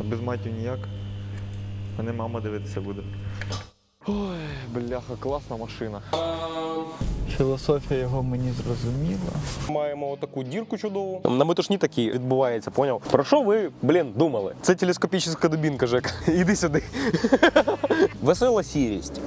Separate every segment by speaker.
Speaker 1: А без матів ніяк. Мене мама дивитися буде. Ой, бляха, класна машина.
Speaker 2: Філософія його мені зрозуміла.
Speaker 3: Маємо отаку дірку чудову. На метушні такі відбувається, поняв? Про що ви, блін, думали? Це телескопічна дубінка, Жек. Іди сюди. Весела сірість.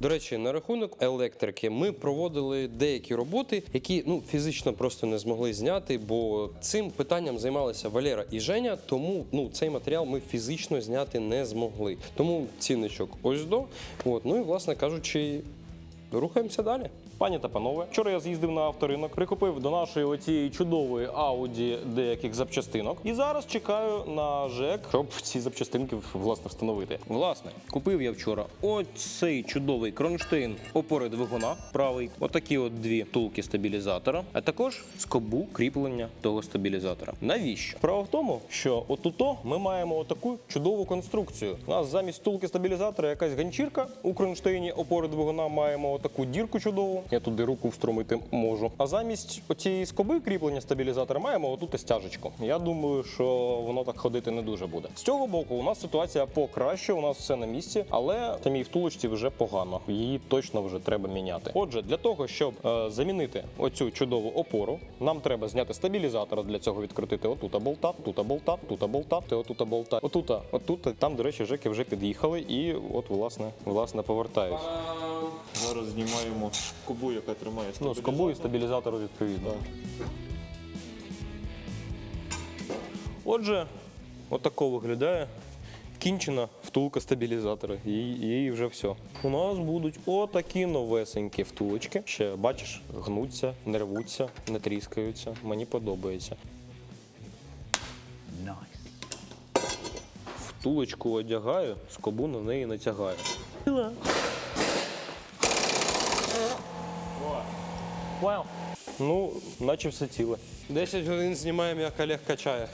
Speaker 4: До речі, на рахунок електрики ми проводили деякі роботи, які ну фізично просто не змогли зняти, бо цим питанням займалися Валера і Женя. Тому ну цей матеріал ми фізично зняти не змогли. Тому ціночок ось до. От ну і власне кажучи, рухаємося далі.
Speaker 3: Пані та панове, вчора я з'їздив на авторинок, прикупив до нашої оцієї чудової Ауді деяких запчастинок. І зараз чекаю на ЖЕК, щоб ці запчастинки власне встановити. Власне, купив я вчора оцей чудовий кронштейн опори двигуна, правий, отакі от дві втулки стабілізатора, а також скобу кріплення того стабілізатора. Навіщо? Справа в тому, що отуто ми маємо отаку чудову конструкцію. У нас замість втулки стабілізатора якась ганчірка у кронштейні опори двигуна маємо отаку дірку чудову. Я туди руку встромити можу. А замість оцієї скоби кріплення стабілізатора маємо отут стяжечку. Я думаю, що воно так ходити не дуже буде. З цього боку у нас ситуація покраще, у нас все на місці, але самій втулочці вже погано. Її точно вже треба міняти. Отже, для того, щоб е, замінити оцю чудову опору, нам треба зняти стабілізатор. Для цього відкрутити отута болта, тута болта, тута болта, ти отута болта, отута, отута. Там, до речі, жеки вже під'їхали, і от власне, власне повертаюсь.
Speaker 1: Зараз знімаємо скобу, яка тримає
Speaker 3: Ну, скобу і стабілізатору відповідно. Отже, отако виглядає кінчена втулка стабілізатора. І її вже все. У нас будуть отакі новесенькі втулочки. Ще бачиш, гнуться, не рвуться, не тріскаються. Мені подобається. Втулочку одягаю, скобу на неї натягаю. Вау. Ну, наче все ціле.
Speaker 4: 10 годин знімаємо, як Олег качає.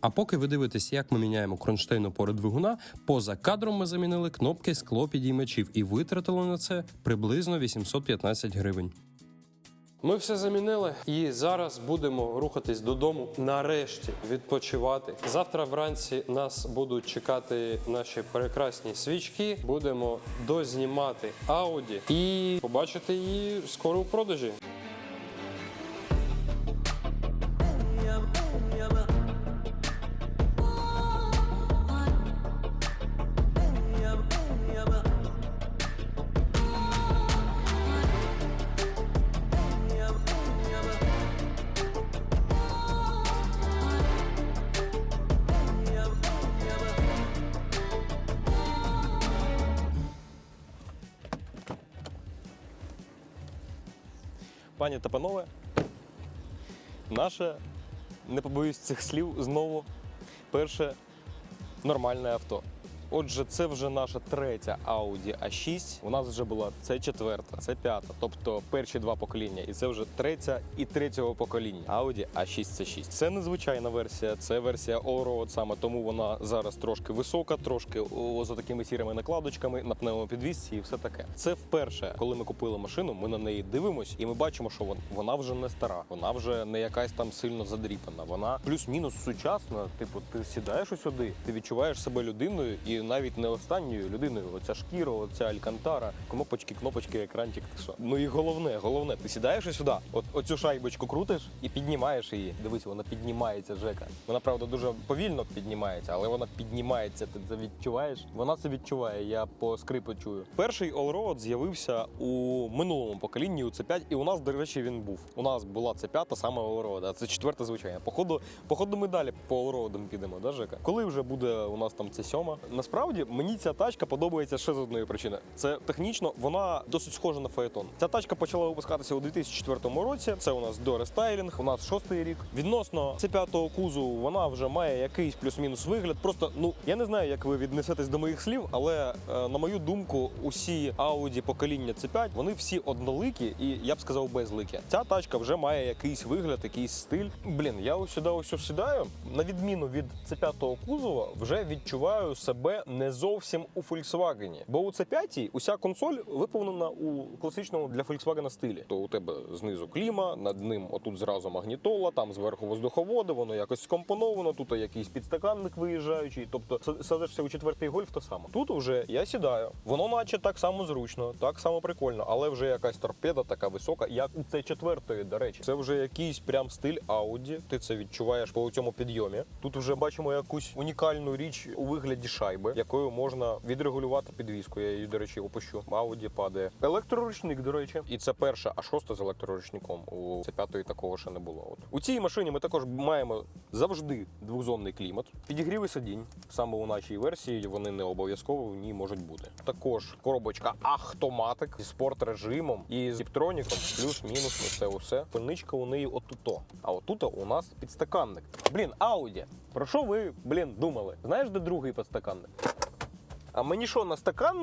Speaker 4: А поки ви дивитесь, як ми міняємо кронштейн опори двигуна, поза кадром ми замінили кнопки скло підіймачів і витратили на це приблизно 815 гривень. Ми все замінили і зараз будемо рухатись додому. Нарешті відпочивати. Завтра вранці нас будуть чекати наші прекрасні свічки. Будемо дознімати Ауді і побачити її скоро у продажі.
Speaker 3: Пані та панове, наше, не побоюсь цих слів, знову перше нормальне авто. Отже, це вже наша третя Audi A6. У нас вже була це четверта, це п'ята, тобто перші два покоління. І це вже третя і третього покоління. Audi A6 C6. Це незвичайна версія, це версія Allroad, саме тому вона зараз трошки висока, трошки о, за такими сірими накладочками на пневмопідвісці і все таке. Це вперше, коли ми купили машину, ми на неї дивимось, і ми бачимо, що вон- вона вже не стара, вона вже не якась там сильно задріпана. Вона плюс-мінус сучасна. Типу, ти сідаєш у сюди, ти відчуваєш себе людиною і навіть не останньою людиною. Оця шкіра, оця алькантара, кнопочки, кнопочки, екранчик. Ти що? Ну і головне, головне, ти сідаєш і сюди, от оцю шайбочку крутиш і піднімаєш її. Дивись, вона піднімається, Жека. Вона правда дуже повільно піднімається, але вона піднімається. Ти це відчуваєш? Вона це відчуває. Я по скрипу чую. Перший Allroad з'явився у минулому поколінні у C5, і у нас, до речі, він був. У нас була C5 саме Allroad, а це четверта звичайна. Походу, походу, ми далі по Allroad підемо, да, Жека? Коли вже буде у нас там це сьома? Насправді мені ця тачка подобається ще з одної причини. Це технічно вона досить схожа на фаетон. Ця тачка почала випускатися у 2004 році. Це у нас дорестайлінг, у нас шостий рік. Відносно c 5 кузову вона вже має якийсь плюс-мінус вигляд. Просто ну я не знаю, як ви віднесетесь до моїх слів, але е, на мою думку, усі Audi покоління C5, вони всі одноликі і я б сказав безликі. Ця тачка вже має якийсь вигляд, якийсь стиль. Блін, я ось сюди ось сідаю. На відміну від C5 кузова, вже відчуваю себе не зовсім у Volkswagen. Бо у C5 уся консоль виповнена у класичному для Volkswagen стилі. То у тебе знизу кліма, над ним отут зразу магнітола, там зверху воздуховоди, воно якось скомпоновано, тут якийсь підстаканник виїжджаючий. Тобто са- садишся у четвертий гольф, то саме. Тут вже я сідаю. Воно наче так само зручно, так само прикольно, але вже якась торпеда така висока, як у c 4 до речі. Це вже якийсь прям стиль Audi. Ти це відчуваєш по цьому підйомі. Тут вже бачимо якусь унікальну річ у вигляді шайби, якою можна відрегулювати підвіску. Я її, до речі, опущу. Audi падає. Електроручник, до речі, і це перша, а шоста з електроручником. У c 5 такого ще не було. От у цій машині ми також маємо завжди двохзонний клімат. Підігріви сидінь. Саме у нашій версії вони не обов'язково в ній можуть бути. Також коробочка автоматик зі спорт режимом і з зіптроніком, плюс-мінус, оце усе. Пильничка у неї отуто. А отуто у нас підстаканник. Блін, Ауді. Про що ви, блін, думали? Знаєш, де другий підстаканник? А мені що, на стакан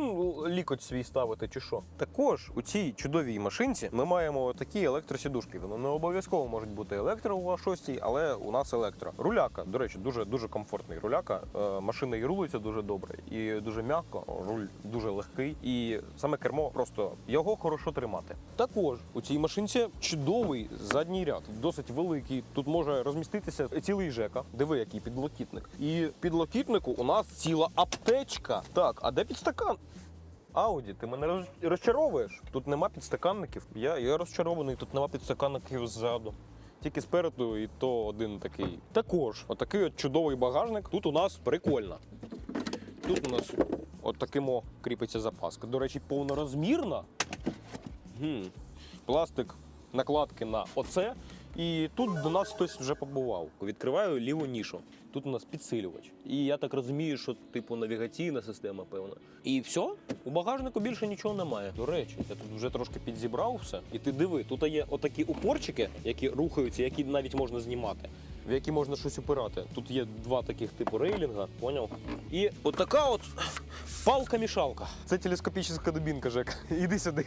Speaker 3: лікоть свій ставити чи що? Також у цій чудовій машинці ми маємо такі електросідушки. Вони не обов'язково можуть бути електро у шостій, але у нас електро. Руляка, до речі, дуже дуже комфортний руляка. Е, Машина і рулиться дуже добре, і дуже м'яко. Руль дуже легкий, і саме кермо просто його хорошо тримати. Також у цій машинці чудовий задній ряд, досить великий. Тут може розміститися цілий жека. Диви, який підлокітник. І підлокітнику у нас ціла аптечка. Так, а де підстакан? Ауді, ти мене роз- розчаровуєш. Тут нема підстаканників. Я, я розчарований, тут нема підстаканників ззаду. Тільки спереду, і то один такий. Також, отакий от чудовий багажник. Тут у нас прикольно. Тут у нас от таким о кріпиться запаска. До речі, повнорозмірна. Гм. Пластик накладки на оце. І тут до нас хтось вже побував. Відкриваю ліву нішу. Тут у нас підсилювач. І я так розумію, що типу навігаційна система, певна. І все, у багажнику більше нічого немає. До речі, я тут вже трошки підзібрав все. І ти диви, тут є отакі упорчики, які рухаються, які навіть можна знімати. В які можна щось опирати. Тут є два таких типу рейлінга, поняв? І отака от палка-мішалка. Це телескопічна дубінка, Жек. Іди сюди.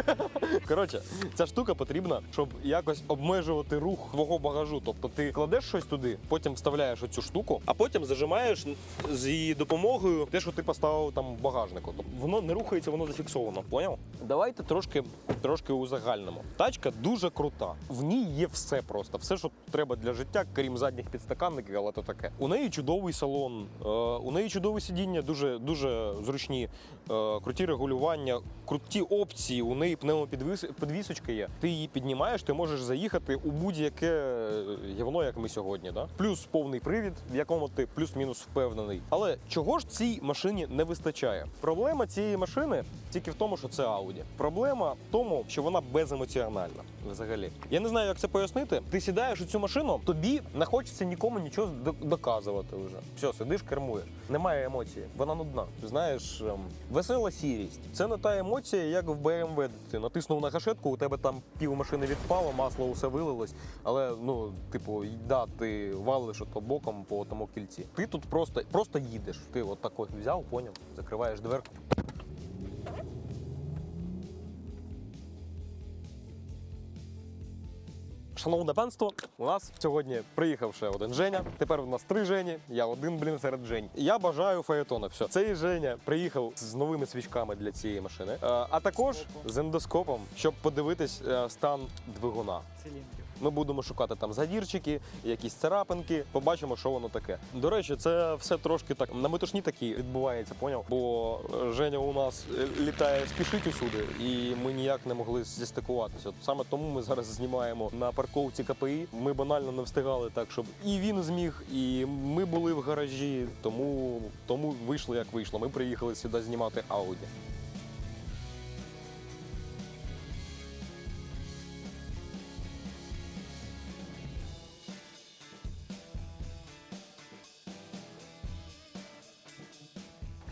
Speaker 3: Коротше, ця штука потрібна, щоб якось обмежувати рух твого багажу. Тобто ти кладеш щось туди, потім вставляєш оцю штуку, а потім зажимаєш з її допомогою те, що ти поставив там багажнику. Тобто воно не рухається, воно зафіксовано. Поняв? Давайте трошки, трошки узагальнимо. Тачка дуже крута. В ній є все просто, все, що треба для життя, крім задніх підстаканників, але то таке. У неї чудовий салон, е, у неї чудове сидіння, дуже дуже зручні, е, круті регулювання, круті опції. У неї пневмопідвісочка є. Ти її піднімаєш, ти можеш заїхати у будь-яке е, гівно, як ми сьогодні. Да? Плюс повний привід, в якому ти плюс-мінус впевнений. Але чого ж цій машині не вистачає? Проблема цієї машини тільки в тому, що це Audi. Проблема в тому, що вона беземоціональна. Взагалі, я не знаю, як це пояснити. Ти сідаєш у цю машину, тобі не хочеться нікому нічого до- доказувати вже. Все, сидиш, кермуєш. Немає емоції, вона нудна. Знаєш, ем, весела сірість. Це не та емоція, як в BMW. Ти натиснув на гашетку, у тебе там пів машини відпало, масло усе вилилось. Але ну, типу, да, ти валиш ото боком по тому кільці. Ти тут просто, просто їдеш. Ти от так от взяв, поняв, закриваєш дверку. Шановне панство, у нас сьогодні приїхав ще один Женя. Тепер у нас три Жені. Я один, блін, серед Жень. Я бажаю фаетона. Все. Цей Женя приїхав з новими свічками для цієї машини, Е, а також з ендоскопом, щоб подивитись е, стан двигуна.
Speaker 2: Циліндрів.
Speaker 3: Ми будемо шукати там задірчики, якісь царапинки, побачимо, що воно таке. До речі, це все трошки так на метушні такі відбувається, поняв? Бо е, Женя у нас е, літає, спішить усюди, і ми ніяк не могли зістикуватися. Саме тому ми зараз знімаємо на парковці КПІ. Ми банально не встигали так, щоб і він зміг, і ми були в гаражі. Тому, тому вийшло як вийшло. Ми приїхали сюди знімати Ауді.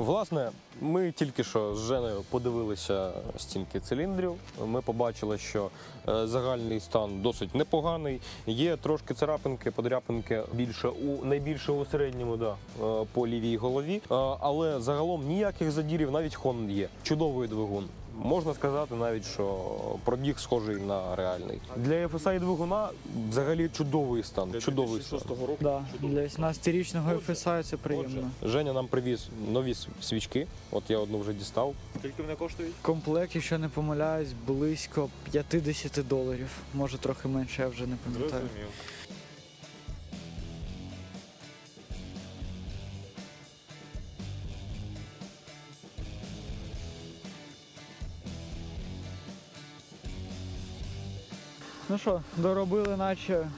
Speaker 3: Власне, ми тільки що з Женою подивилися стінки циліндрів. Ми побачили, що е, загальний стан досить непоганий. Є трошки царапинки, подряпинки більше у найбільше у середньому, да, е, по лівій голові. Е, Але загалом ніяких задірів, навіть хон є. Чудовий двигун. Можна сказати навіть, що пробіг схожий на реальний. Для FSI двигуна взагалі чудовий стан. Чудовий стан.
Speaker 2: Да. Для 18-річного FSI це приємно.
Speaker 3: Женя нам привіз нові свічки. От я одну вже дістав.
Speaker 1: Скільки вони коштують?
Speaker 2: Комплект, якщо не помиляюсь, близько 50 доларів. Може трохи менше, я вже не пам'ятаю.
Speaker 1: Зрозумів.
Speaker 2: Ну що, доробили наче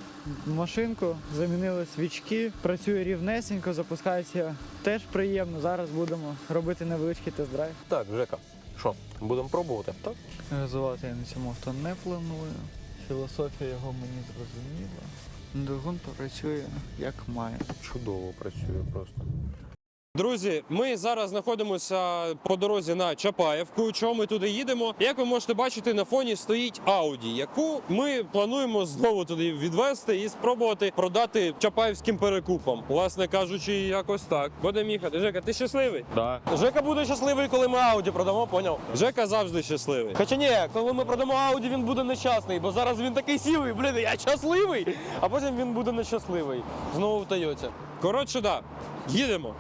Speaker 2: машинку, замінили свічки, працює рівнесенько, запускається теж приємно. Зараз будемо робити невеличкий тест-драйв.
Speaker 3: Так, Жека, що, будемо пробувати? Так.
Speaker 2: Газувати я на цьому авто не планую. Філософія його мені зрозуміла. Двигун працює як має.
Speaker 3: Чудово працює просто.
Speaker 4: Друзі, ми зараз знаходимося по дорозі на Чапаєвку. Чого ми туди їдемо? Як ви можете бачити, на фоні стоїть Ауді, яку ми плануємо знову туди відвести і спробувати продати чапаївським перекупам. Власне кажучи, якось так. Будемо їхати. Жека, ти щасливий?
Speaker 1: Да.
Speaker 4: Жека буде щасливий, коли ми Ауді продамо, поняв? Жека завжди щасливий. Хоча ні, коли ми продамо Ауді, він буде нещасний, бо зараз він такий сівий, блін, я щасливий, а потім він буде нещасливий. Знову в Тойоті. Коротше, да, їдемо.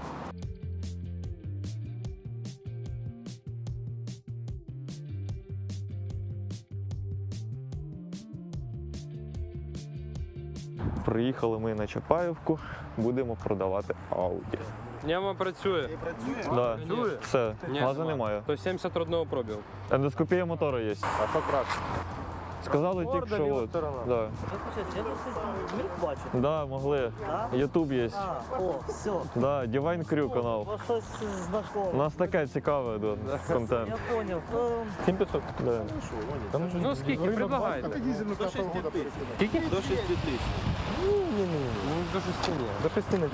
Speaker 1: Приїхали ми на Чапаївку, будемо продавати Ауді.
Speaker 4: Няма працює.
Speaker 1: Да.
Speaker 4: Працює?
Speaker 1: Все,
Speaker 4: Ні,
Speaker 1: газу
Speaker 4: нема.
Speaker 1: немає.
Speaker 4: То 71 пробіг.
Speaker 1: Ендоскопія мотора є.
Speaker 3: А що краще?
Speaker 1: Сказали тільки, що
Speaker 3: ліва
Speaker 1: от.
Speaker 3: сторона.
Speaker 1: Да.
Speaker 5: Я получается, я просто миг бачу.
Speaker 1: да, могли.
Speaker 5: Да?
Speaker 1: Ютуб є.
Speaker 5: А, о, все.
Speaker 1: Да, Divine Crew канал.
Speaker 5: Бо щось
Speaker 1: У
Speaker 5: знакоме.
Speaker 1: нас таке цікаве да, контент.
Speaker 5: Я понял. Ем,
Speaker 3: 7500.
Speaker 1: Да.
Speaker 4: Ну скільки предлагаєте? До 6 Скільки? До 6 тисяч. Ну, до 6 ні.
Speaker 3: До 6 не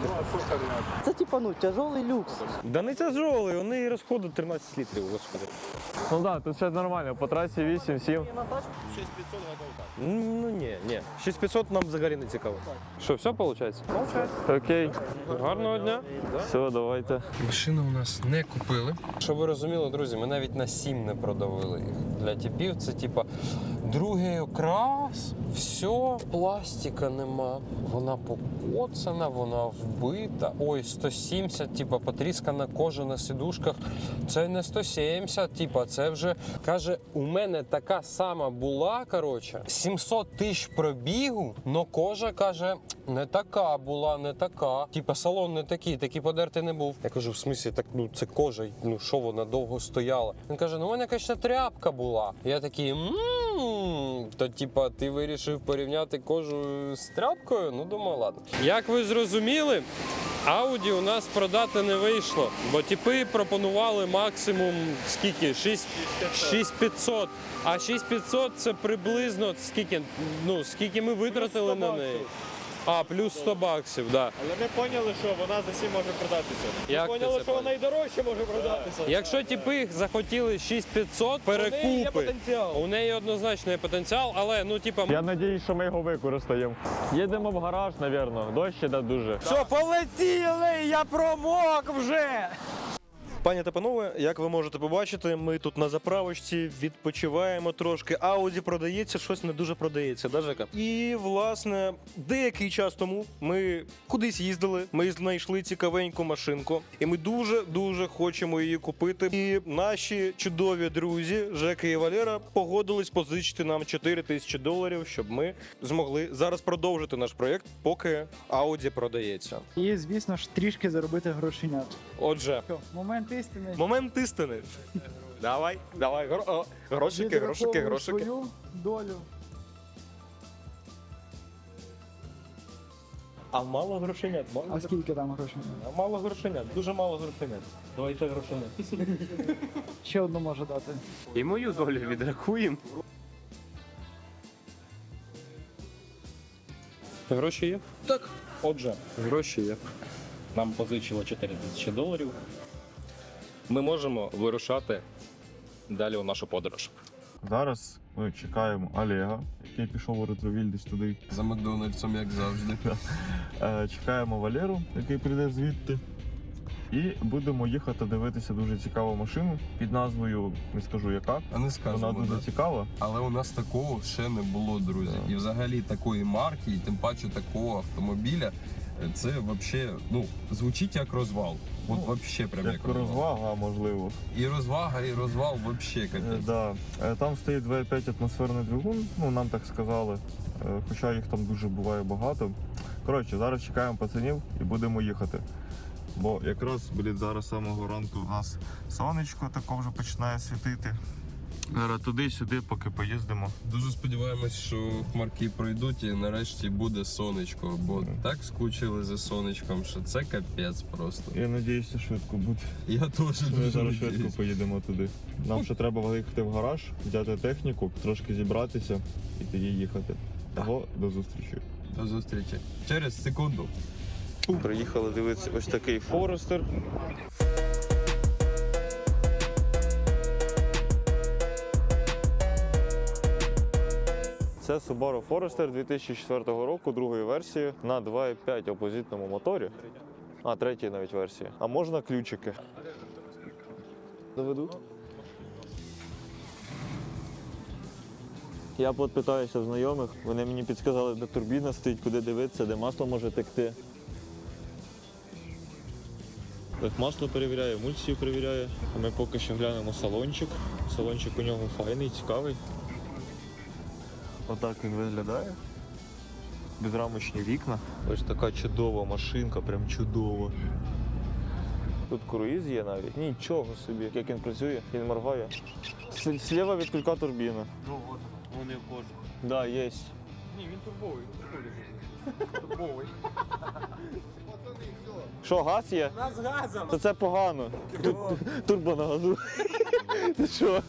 Speaker 5: Це типа, ну, тяжелий люкс.
Speaker 3: Да не тяжелий, вони розходять 13 літрів, господи.
Speaker 1: Ну да, тут ще нормально, по трасі 8-7.
Speaker 3: Ну ні, ні. 6500 нам взагалі не цікаво.
Speaker 4: Що, все виходить?
Speaker 1: Окей,
Speaker 4: Гарного дня.
Speaker 1: все, давайте.
Speaker 4: Машину у нас не купили. Щоб ви розуміли, друзі, ми навіть на 7 не продавили їх. Для типів це типа другий окрас, все, пластика нема. Вона покоцана, вона вбита. Ой, 170, типа потріскана кожа на сидушках. Це не 170, типа, це вже каже, у мене така сама була. Коротше, 700 тисяч пробігу, но кожа каже, не така була, не така. Типа салон не такий, такий подертий не був. Я кажу, в смислі, так ну це кожа, ну що вона довго стояла. Він каже: ну у мене якась тряпка була. Я такий, мм, то типа ти вирішив порівняти кожу з тряпкою? Ну думаю, ладно. Як ви зрозуміли, Ауді у нас продати не вийшло, бо типи пропонували максимум скільки? 6 6500. А 6500 це приблизно скільки, ну, скільки ми витратили на неї. А, плюс 100 баксів, да.
Speaker 6: Але ми поняли, що вона за 7 може продатися.
Speaker 4: Як
Speaker 6: Ми
Speaker 4: ти
Speaker 6: поняли,
Speaker 4: це
Speaker 6: що вона і дорожче може продатися.
Speaker 4: Якщо типи захотіли 6500 перекупи,
Speaker 6: потенціал.
Speaker 4: у неї однозначно є потенціал, але ну типа
Speaker 1: Я сподіваюся, що ми його використаємо. Їдемо в гараж, мабуть. Дощ іде дуже.
Speaker 3: Все, полетіли! Я промок вже! Пані та панове, як ви можете побачити, ми тут на заправочці відпочиваємо трошки. Ауді продається, щось не дуже продається, да, Жека? І власне, деякий час тому ми кудись їздили. Ми знайшли цікавеньку машинку, і ми дуже дуже хочемо її купити. І наші чудові друзі, Жека і Валера, погодились позичити нам 4 тисячі доларів, щоб ми змогли зараз продовжити наш проєкт, поки Ауді продається.
Speaker 2: І, звісно ж, трішки заробити грошенят.
Speaker 3: Отже,
Speaker 2: Що, момент істини.
Speaker 3: Момент істини. Давай, давай, гро- о, грошики, грошики,
Speaker 2: Відраховую
Speaker 3: грошики.
Speaker 2: свою долю.
Speaker 3: А мало грошенят, мало,
Speaker 2: А скільки там грошей?
Speaker 3: а мало грошенят, дуже мало грошенят. Давайте грошенят.
Speaker 2: Ще одну може дати.
Speaker 4: і мою долю відрахуємо. Гроші є?
Speaker 6: Так. Отже,
Speaker 4: Гроші є.
Speaker 6: Нам позичило 4 тисячі доларів. Ми можемо вирушати далі у нашу подорож.
Speaker 1: Зараз ми чекаємо Олега, який пішов у ретровіль десь туди.
Speaker 4: За Макдональдсом, як завжди.
Speaker 1: Е, Чекаємо Валеру, який прийде звідти. І будемо їхати дивитися дуже цікаву машину під назвою, не скажу яка.
Speaker 4: А не скажемо,
Speaker 1: Вона дуже
Speaker 4: да.
Speaker 1: цікава.
Speaker 4: Але у нас такого ще не було, друзі.
Speaker 1: Да.
Speaker 4: І взагалі такої марки, і тим паче такого автомобіля. Е, Це взагалі ну, звучить як розвал. От
Speaker 1: Ну,
Speaker 4: взагалі прям
Speaker 1: Як
Speaker 4: як розвал.
Speaker 1: розвага, можливо.
Speaker 4: І розвага, і розвал взагалі
Speaker 1: Е,
Speaker 4: капець.
Speaker 1: Да. Е, Там стоїть 2,5 атмосферний двигун, ну нам так сказали. Е, Хоча їх там дуже буває багато. Коротше, зараз чекаємо пацанів і будемо їхати. Бо якраз блін, зараз самого ранку у нас сонечко тако вже починає світити. Зараз туди-сюди, поки поїздимо.
Speaker 4: Дуже сподіваємось, що хмарки пройдуть і нарешті буде сонечко, бо так скучили за сонечком, що це капець просто.
Speaker 1: Я надіюся, швидко буде.
Speaker 4: Я теж
Speaker 1: Ми
Speaker 4: дуже
Speaker 1: зараз швидко поїдемо туди. Нам ще треба виїхати в гараж, взяти техніку, трошки зібратися і тоді їхати. Того до зустрічі.
Speaker 4: До зустрічі. Через секунду.
Speaker 1: Приїхали дивитися ось такий Форестер. Це Subaru Forester 2004 року, другої версії на 2,5 опозитному моторі. А, третій навіть версії. А можна ключики? Доведу. Я от питаюся в знайомих, вони мені підказали, де турбіна стоїть, куди дивитися, де масло може текти. Так, масло перевіряє, емульсію перевіряє. Ми поки що глянемо салончик. Салончик у нього файний, цікавий. Отак він виглядає. Безрамочні вікна. Ось така чудова машинка, прям чудова. Тут круїз є навіть. Нічого собі, як він працює, він моргає. Сліва від кулька турбіна.
Speaker 3: Ну от вони в кожу.
Speaker 1: Да, є.
Speaker 3: Ні, він турбовий. Турбовий.
Speaker 1: Що, газ є?
Speaker 3: Нас газом.
Speaker 1: То це погано. Турбо на газу. Ти що?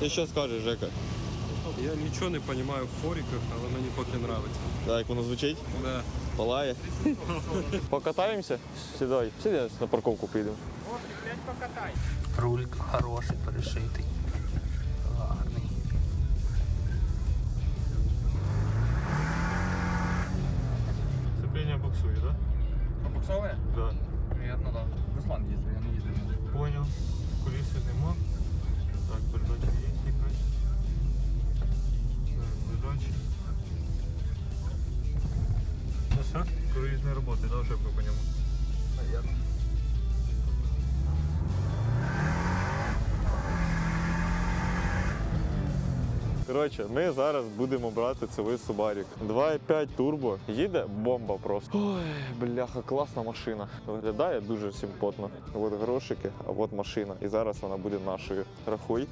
Speaker 1: Ти що скажеш, Жека?
Speaker 4: Я нічого не розумію в форіках, але мені поки подобається.
Speaker 1: Так, як воно звучить?
Speaker 4: Да.
Speaker 1: Палає. Покатаємося? Сідай. Сідай на парковку поїдемо.
Speaker 7: Руль хороший, перешитий. Гарний.
Speaker 1: Сцепление буксує, так?
Speaker 3: Буксове?
Speaker 1: Да?
Speaker 3: Приємно, так. Руслан їздив, я не їздив.
Speaker 1: Понял. Куліси нема. Так, передача є Не працює, да, шепка по ньому?
Speaker 3: Наверно.
Speaker 1: Коротше, ми зараз будемо брати цілий Субарік. 2,5 турбо. Їде бомба просто. Ой, бляха, класна машина. Виглядає дуже симпотно. От грошики, а от машина. І зараз вона буде нашою. Рахуй.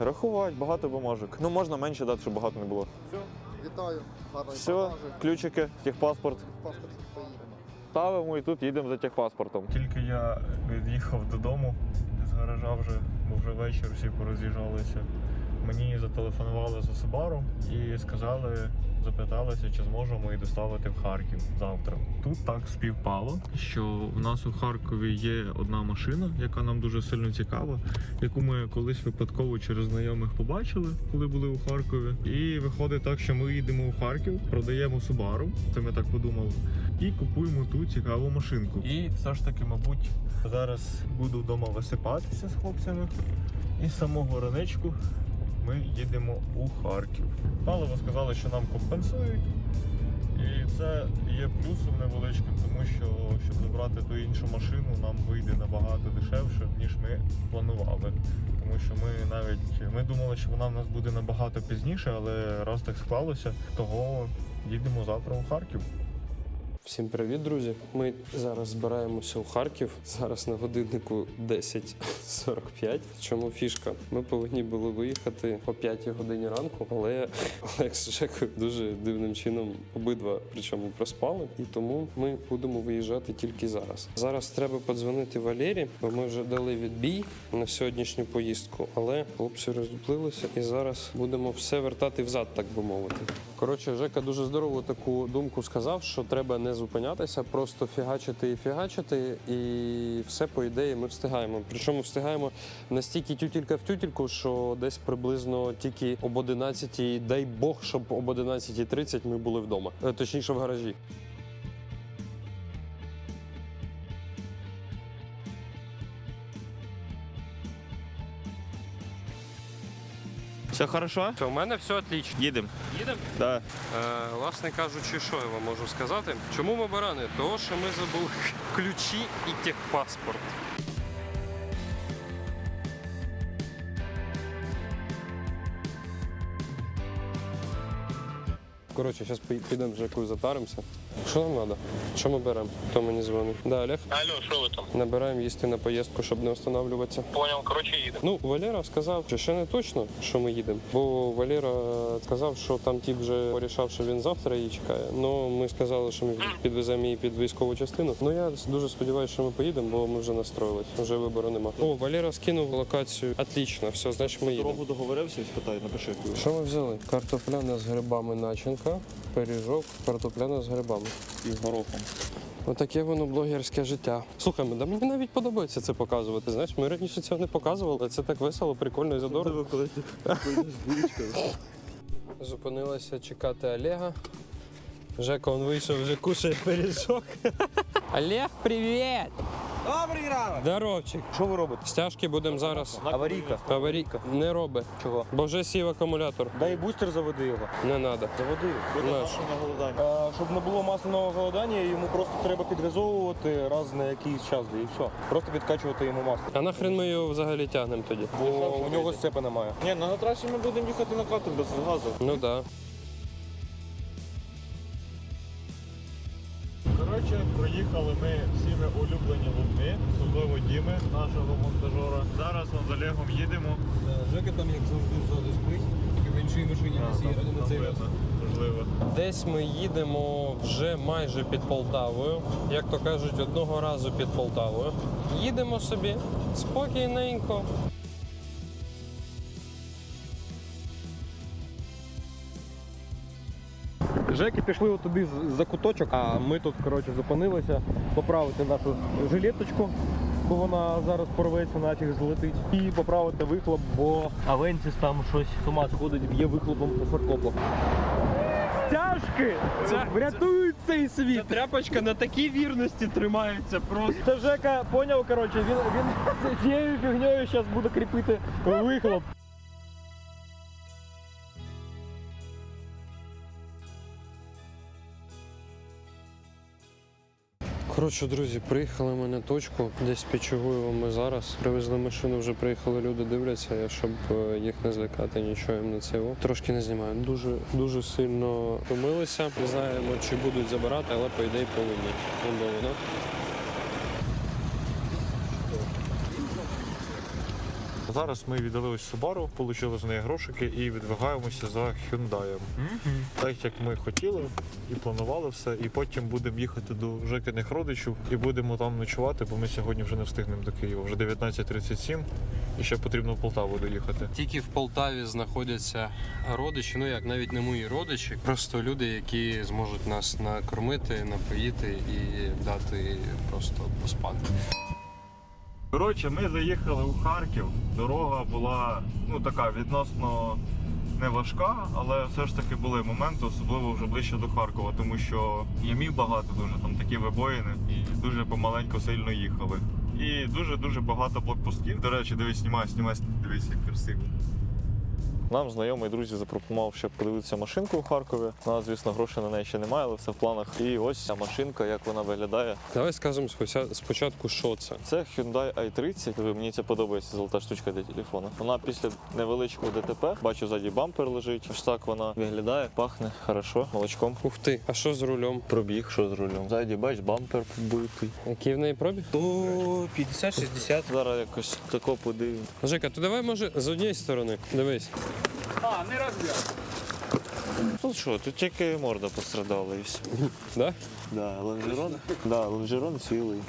Speaker 1: Рахувати, багато бумажок. Ну можна менше дати, щоб багато не було.
Speaker 8: Все, Вітаю,
Speaker 1: Все, ключики, техпаспорт.
Speaker 8: Паспорт поїдемо.
Speaker 1: Ставимо і тут їдемо за техпаспортом. Тільки я від'їхав додому з гаража вже, бо вже вечір всі пороз'їжджалися. Мені зателефонували за Subaru і сказали, запиталися, чи зможемо її доставити в Харків завтра. Тут так співпало, що в нас у Харкові є одна машина, яка нам дуже сильно цікава, яку ми колись випадково через знайомих побачили, коли були у Харкові. І виходить так, що ми їдемо у Харків, продаємо Subaru, це ми так подумали, і купуємо ту цікаву машинку. І все ж таки, мабуть, зараз буду вдома висипатися з хлопцями. І самого ранечку ми їдемо у Харків. Паливо сказали, що нам компенсують. І це є плюсом невеличким, тому що щоб забрати ту іншу машину, нам вийде набагато дешевше, ніж ми планували. Тому що ми навіть ми думали, що вона в нас буде набагато пізніше, але раз так склалося, того їдемо завтра у Харків.
Speaker 4: Всім привіт, друзі. Ми зараз збираємося у Харків. Зараз на годиннику 10.45. Чому фішка? Ми повинні були виїхати о 5 годині ранку, але Олег з Жекою дуже дивним чином обидва причому проспали, і тому ми будемо виїжджати тільки зараз. Зараз треба подзвонити Валері, бо ми вже дали відбій на сьогоднішню поїздку, але хлопці роздуплилися і зараз будемо все вертати взад, так би мовити. Коротше, Жека дуже здорову таку думку сказав, що треба не зупинятися, просто фігачити і фігачити, і все по ідеї ми встигаємо. Причому встигаємо настільки тютілька в тютільку, що десь приблизно тільки об 11, дай Бог, щоб об 11.30 ми були вдома, Е, точніше в гаражі.
Speaker 1: Все хорошо?
Speaker 4: Все, у мене все отлично.
Speaker 1: Їдемо.
Speaker 4: Їдемо?
Speaker 1: Да.
Speaker 4: Е, власне кажучи, що я вам можу сказати? Чому ми барани? Того, що ми забули ключі і техпаспорт. Коротше, зараз підемо вже якусь затаримося. Що нам треба? Що ми беремо? Хто мені дзвонить? Да, Олег?
Speaker 6: Алло, що ви там?
Speaker 4: Набираємо їсти на поїздку, щоб не встановлюватися.
Speaker 6: Понял, коротше, їдемо.
Speaker 4: Ну, Валера сказав, що ще не точно, що ми їдемо. Бо Валера сказав, що там тіп вже порішав, що він завтра її чекає. Ну, ми сказали, що ми підвеземо її під військову частину. Ну я дуже сподіваюся, що ми поїдемо, бо ми вже настроїлись. Вже вибору нема. О, Валера скинув локацію. Отлично, все, значить ми їдемо.
Speaker 1: договорився, спитай, напиши.
Speaker 4: Що ми взяли? Картопляна з грибами начинка, пиріжок, картопляна з грибами.
Speaker 1: І горохом.
Speaker 4: Отаке воно блогерське життя. Слухай, да мені навіть подобається це показувати. Знаєш, ми раніше цього не показували, але це так весело, прикольно і задорно. Зупинилася чекати Олега. Жека он вийшов, вже кушає пиріжок. Олег, привіт!
Speaker 5: Добрий ранок!
Speaker 4: Здоровчик.
Speaker 1: Що ви робите?
Speaker 4: Стяжки будемо зараз.
Speaker 1: Аварійка.
Speaker 4: Аварійка. Не роби.
Speaker 1: Чого?
Speaker 4: Бо вже сів акумулятор.
Speaker 1: Дай бустер заведи його.
Speaker 4: Не треба.
Speaker 1: Заводи. Буде
Speaker 4: Наш.
Speaker 1: голодання.
Speaker 9: А, щоб не було масляного голодання, йому просто треба підгазовувати раз на якийсь час, і все. Просто підкачувати йому масло.
Speaker 4: А нахрен ми його взагалі тягнемо тоді?
Speaker 9: Бо у нього сцепа немає.
Speaker 1: Ні, на трасі ми будемо їхати на катер без газу.
Speaker 4: Ну так. Да.
Speaker 1: Коротше, проїхали ми всіми улюблені луки, особливо Діми, нашого монтажера. Зараз вон з Олегом їдемо.
Speaker 3: Жека там, як завжди, ззаду спить, тільки в іншій машині
Speaker 1: А, там видно, Можливо.
Speaker 4: Десь ми їдемо вже майже під Полтавою. Як то кажуть, одного разу під Полтавою. Їдемо собі спокійненько.
Speaker 9: Жеки пішли туди за куточок, а ми тут коротше зупинилися поправити нашу жилеточку, бо вона зараз порветься, нафіг злетить. І поправити вихлоп, бо Авенсіс там щось з ума сходить, б'є вихлопом по фаркоплу. Стяжки! Врятують цей світ!
Speaker 4: Ця тряпочка на такій вірності тримається просто.
Speaker 9: Це Жека поняв, коротше, він, він з цією фігньою зараз буде кріпити вихлоп.
Speaker 4: Коротше, друзі, приїхали ми на точку, десь підчугуємо ми зараз. Привезли машину, вже приїхали люди, дивляться, я, щоб е, їх не злякати, нічого їм не цього. Трошки не знімаємо. Дуже дуже сильно помилися. Не знаємо, чи будуть забирати, але по ідеї повинні. Вон де
Speaker 1: Зараз ми віддали Subaru, отримали з неї грошики і відвигаємося за Hyundai. Так як ми хотіли і планували все, і потім будемо їхати до Жекиних родичів і будемо там ночувати, бо ми сьогодні вже не встигнемо до Києва. Вже 19.37 і ще потрібно в Полтаву доїхати.
Speaker 4: Тільки в Полтаві знаходяться родичі, ну як навіть не мої родичі, просто люди, які зможуть нас накормити, напоїти і дати просто поспати.
Speaker 1: Коротше, ми заїхали у Харків. Дорога була ну така відносно не важка, але все ж таки були моменти, особливо вже ближче до Харкова, тому що ямів багато дуже, там такі вибоїни, і дуже помаленьку сильно їхали. І дуже-дуже багато блокпостів. До речі, дивись, знімай, знімай, дивись, як красиво. Нам знайомий друзі запропонував ще подивитися машинку у Харкові. У нас, звісно, грошей на неї ще немає, але все в планах. І ось ця машинка, як вона виглядає.
Speaker 4: Давай скажемо спочатку, що це.
Speaker 1: Це Hyundai i30. Диви, Мені це подобається золота штучка для телефону. Вона після невеличкого ДТП. Бачу, ззаді бампер лежить. Ось так вона виглядає, пахне хорошо, молочком.
Speaker 4: Ух ти, а що з рулем?
Speaker 1: Пробіг, що з рулем. Ззаді, бач, бампер побитий.
Speaker 4: Який в неї пробіг?
Speaker 7: То 50-60.
Speaker 1: Зараз якось тако подивимо.
Speaker 4: Жека, то давай може з однієї сторони. Дивись.
Speaker 1: Тут що, тут тільки морда пострадала і все.
Speaker 4: Да?
Speaker 1: Да, лонжерон, да, лонжерон цілий.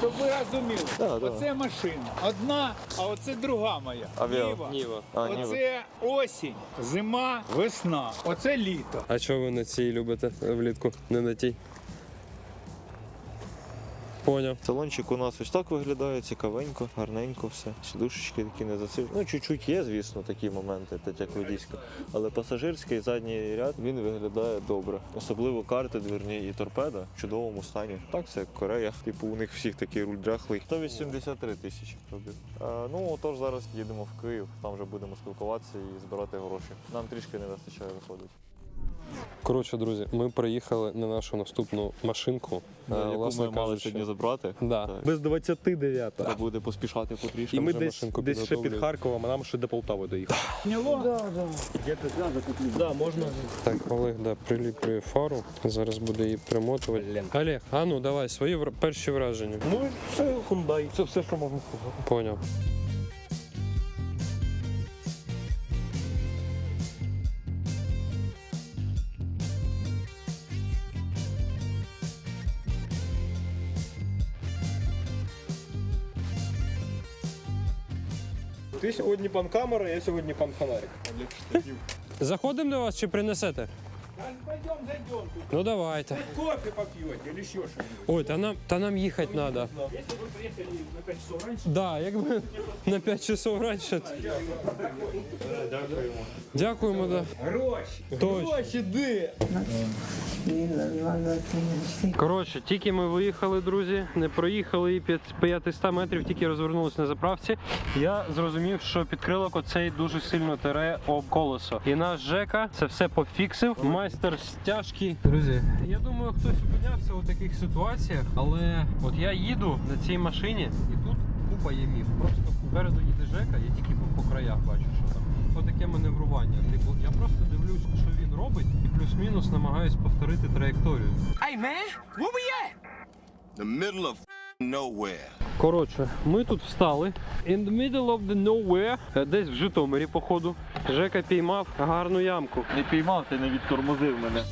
Speaker 10: Щоб ви розуміли,
Speaker 1: Да, да.
Speaker 10: оце машина одна, а оце друга моя.
Speaker 1: Авіа.
Speaker 10: Ніва.
Speaker 4: Ніва.
Speaker 1: А, ні,
Speaker 10: Оце осінь, зима, весна. Оце літо.
Speaker 4: А чого ви на цій любите влітку, не на тій? Поняв.
Speaker 1: Салончик у нас ось так виглядає, цікавенько, гарненько все. Сідушечки такі не засиджені. Ну, чуть-чуть є, звісно, такі моменти, так як водійська. Але пасажирський задній ряд він виглядає добре. Особливо карти двірні і торпеда в чудовому стані. Так, це як Корея. Типу, у них всіх такий руль дряхлий. 183 тисячі пробіг. Ну, отож, зараз їдемо в Київ, там вже будемо спілкуватися і збирати гроші. Нам трішки не вистачає виходить.
Speaker 4: Коротше, друзі, ми приїхали на нашу наступну машинку. Е,
Speaker 1: яку
Speaker 4: власне
Speaker 1: ми мали
Speaker 4: кажучи.
Speaker 1: сьогодні забрати.
Speaker 4: Да.
Speaker 1: Так.
Speaker 9: Без 29.
Speaker 1: Треба буде поспішати потрішки.
Speaker 9: І ми десь, десь ще під. Харковом, а нам ще до Полтави доїхати. Да, можна.
Speaker 4: Так, Олег, да, приліплює фару. Зараз буде її примотувати. Олег, а ну давай свої перші враження.
Speaker 9: Ну, це Hyundai, це все, що можна сказати.
Speaker 4: Поняв.
Speaker 9: Ти сьогодні пан камера, я сьогодні пан фонарик.
Speaker 4: Заходимо до вас чи принесете?
Speaker 10: Пойдем, зайдем.
Speaker 4: Ну давайте.
Speaker 10: Кофе попьете или еще что-нибудь.
Speaker 4: Ой, та нам, та нам їхати треба.
Speaker 10: Если вы приехали на 5 часов раньше,
Speaker 4: Да, якби на 5 часов раніше.
Speaker 1: Дякуємо.
Speaker 4: Да.
Speaker 10: гроши.
Speaker 4: Точно.
Speaker 9: Гроші де?
Speaker 4: Коротше, тільки ми виїхали, друзі, не проїхали і п'ят- 500 метрів, тільки розвернулися на заправці. Я зрозумів, що підкрилок оцей дуже сильно тере об колесо. І наш Жека це все пофіксив. Майстер стяжки. Друзі, я думаю, хтось опинявся у таких ситуаціях, але от я їду на цій машині, і тут купа є міф. Просто попереду їде Жека, я тільки по, по краях бачу, що там. Отаке маневрування. Типу, я просто дивлюсь, що він робить, і плюс-мінус намагаюсь повторити траєкторію.
Speaker 11: The middle of nowhere.
Speaker 4: Коротше, ми тут встали. In the middle of the nowhere, е, десь в Житомирі, походу. Жека піймав гарну ямку.
Speaker 1: Не піймав, ти не відтормозив мене.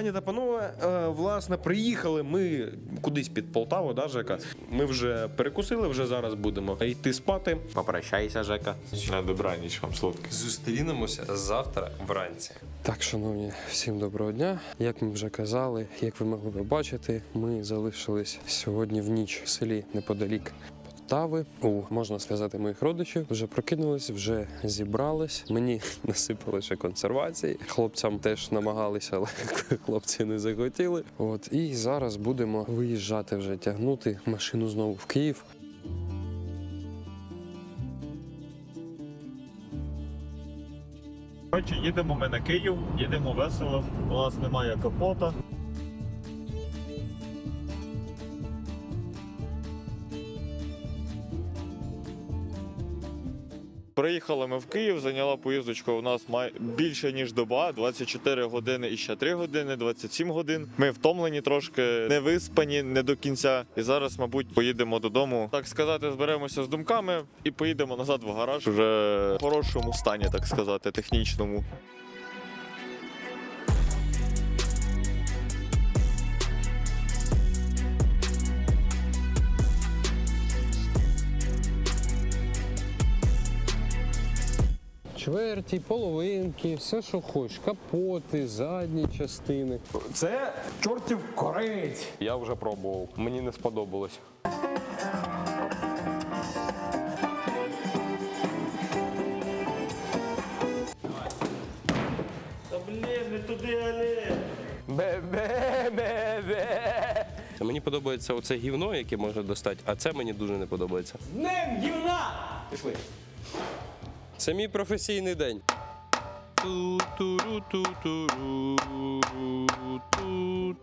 Speaker 9: Пані та панове, е, власне, приїхали ми кудись під Полтаву, да, Жека? Ми вже перекусили, вже зараз будемо йти спати. Попрощайся, Жека.
Speaker 1: На добраніч вам солодке.
Speaker 4: Зустрінемося завтра вранці. Так, шановні, всім доброго дня. Як ми вже казали, як ви могли побачити, ми залишились сьогодні в ніч в селі неподалік. Полтави. у можна сказати, моїх родичів вже прокинулись, вже зібрались. Мені насипали ще консервації. Хлопцям теж намагалися, але хлопці не захотіли. От і зараз будемо виїжджати вже тягнути машину знову в Київ.
Speaker 1: Коротше, їдемо ми на Київ, їдемо весело. У нас немає капота. Приїхали ми в Київ, зайняла поїздочка у нас більше ніж доба, 24 години і ще 3 години, 27 годин. Ми втомлені трошки, не виспані не до кінця. І зараз, мабуть, поїдемо додому. Так сказати, зберемося з думками і поїдемо назад в гараж вже в хорошому стані, так сказати, технічному.
Speaker 4: Чверті, половинки, все, що хочеш, капоти, задні частини.
Speaker 9: Це чортів корець.
Speaker 3: Я вже пробував. Мені не сподобалось.
Speaker 1: Та блін, не туди, але.
Speaker 3: Бе-бе-бе-бе. Мені подобається оце гівно, яке можна достати, а це мені дуже не подобається.
Speaker 4: Це мій професійний день. Ту-туру-ту-туру, ту